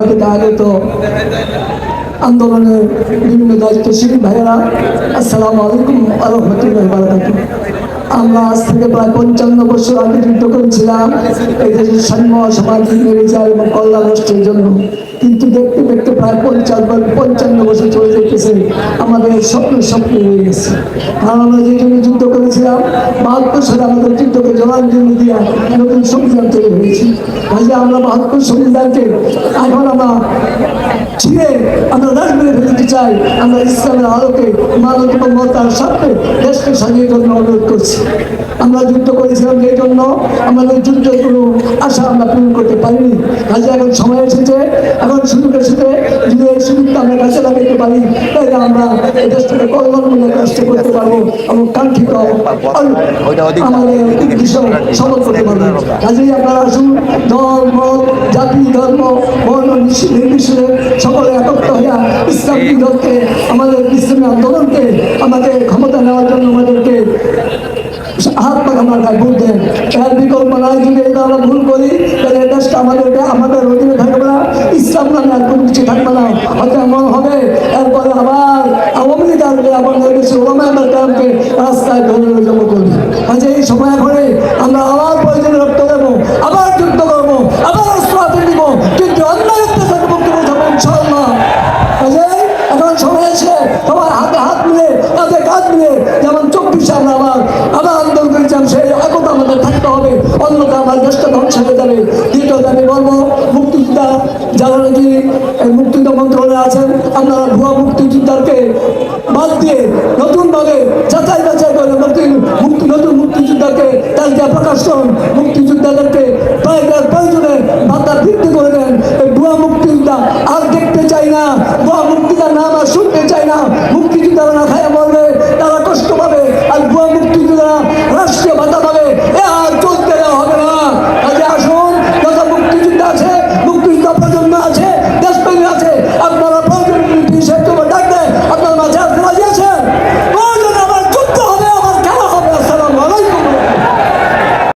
থেকে তো আন্দোলনের বিভিন্ন দায়িত্বশীল ভাইয়েরা আসসালামু আলাইকুম আলহামদুলিল্লাহ বারাকাতু আমরা থেকে প্রায় পঞ্চান্ন বছর আগে যুদ্ধ করেছিলাম। এই দেশের সাম্য সমাজ বিচার এবং কল্যাণ রাষ্ট্রের জন্য। কিন্তু দেখতে দেখতে প্রায় পঞ্চাশ পঞ্চান্ন বছর চলে যেতেছে আমাদের স্বপ্ন স্বপ্ন হয়ে গেছে। কারণ আমরা যে জন্য যুদ্ধ করেছিলাম, বাহাত্তর সালে আমাদের যুদ্ধকে জলাঞ্জলি দিয়ে নতুন সংবিধান তৈরি হয়েছে। কাজে আমরা বাহাত্তর সংবিধানকে এখন আমরা ছিঁড়ে আমরা রাজনীতি ফেলতে চাই। আমরা ইসলামের আলোকে মানব এবং মতার সাথে দেশকে সাজিয়ে জন্য অনুরোধ করছি। আমরা যুদ্ধ করেছিলাম যে জন্য আমাদের যুদ্ধের কোনো আশা আমরা পূরণ করতে পারিনি। কাজে এখন সময় এসেছে। এখন সুযোগ এসেছে যদি এই সুযোগটা আমরা কাছে লাগাইতে পারি, তাহলে আমরা এই দেশটাকে কল্যাণমূলক রাষ্ট্র করতে পারব এবং কাঙ্ক্ষিত আমাদের উদ্দেশ্য সফল করতে পারব। কাজেই আপনারা আসুন মত জাতি, ধর্ম, বর্ণ নির্বিশ- নির্বিশেষে সকলে একত্র হইয়া ইসলাম বিরোধকে আমাদের ইসলামী আন্দোলনকে আমাদের ক্ষমতা নেওয়ার জন্য হাত দেন বিকল্প যদি এটা আমরা ভুল করি তাহলে দেশটা আমাদেরকে আমাদের অধীনে থাকবে না ইসলাম নামে আর কোনো কিছু থাকবে না হয়তো এমন হবে এরপরে আবার আওয়ামী লীগ আসবে আমাদের ওলামা রাস্তায় ধরে করবে আজ এই সময় করে আমরা হবে। অন্যথা আমার দেশটা ধ্বংস হয়ে যাবে দ্বিতীয় আমি বলব, মুক্তিযোদ্ধা যারা নাকি মুক্তিযুদ্ধ মন্ত্রণালয়ে আছেন, আপনারা ভুয়া মুক্তিযোদ্ধাকে